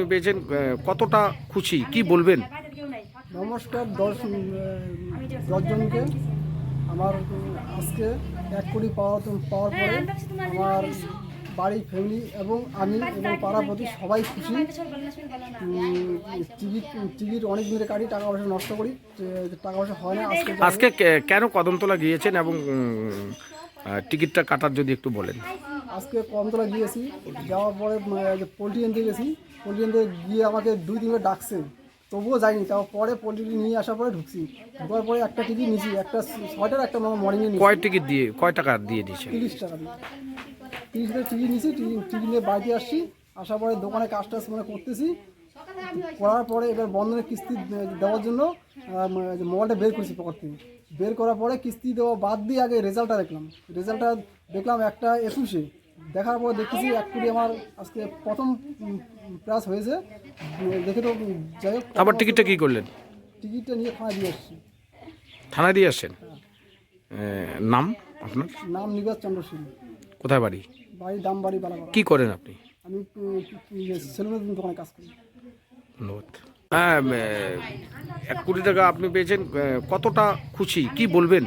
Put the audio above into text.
আপনি পেয়েছেন কতটা খুশি? কি বলবেন? নমস্কার দশ দশজনকে। আমার আজকে এক কোটি পাওয়া পাওয়ার পরে আমার বাড়ি ফ্যামিলি এবং আমি এবং পাড়া প্রতি সবাই খুশি। টিকিট টিকিট অনেক দিনের কাটি টাকা পয়সা নষ্ট করি। টাকা পয়সা হয় না আজকে আজকে কেন কদমতলা গিয়েছেন এবং টিকিটটা কাটার যদি একটু বলেন। আজকে কমতলা গিয়েছি যাওয়ার পরে পোলট্রি আনতে গেছি পোলট্রি আনতে গিয়ে আমাকে দুই তিনবার ডাকছে তবুও যাইনি তারপরে পোলট্রি নিয়ে আসার পরে ঢুকছি। ঢোকার পরে একটা টিকিট নিয়েছি একটা ছয়টার একটা মর্নিংয়ে নিয়েছি। কয় টিকিট দিয়ে কয় টাকা দিয়ে দিয়েছেন তিরিশ টাকা দিয়ে। তিরিশ টাকা টিকিট নিয়েছি টিকিট নিয়ে বাড়িতে আসছি আসার পরে দোকানে কাজ টাজ মানে করতেছি। করার পরে এবার বন্ধনের কিস্তি দেওয়ার জন্য মোবাইলটা বের করেছি পকেট থেকে। বের করার পরে কিস্তি দেওয়া বাদ দিয়ে আগে রেজাল্টটা দেখলাম। রেজাল্টটা দেখলাম একটা একুশে। দেখার পর এক কোটি আমার আজকে প্রথম প্রাস হয়েছে। দেখে তো যাই হোক আবার টিকিটটা কি করলেন? টিকিটটা নিয়ে থানায় দিয়ে আসছি। থানায় দিয়ে আসছেন? নাম আপনার? নাম নিবাস চন্দ্র সিং কোথায় বাড়ি? বাড়ি দামবাড়ি বালাপাড়া কি করেন আপনি? আমি সেলুনের দোকানে কাজ করি। ধন্যবাদ। হ্যাঁ এক কোটি টাকা আপনি পেয়েছেন কতটা খুশি? কি বলবেন?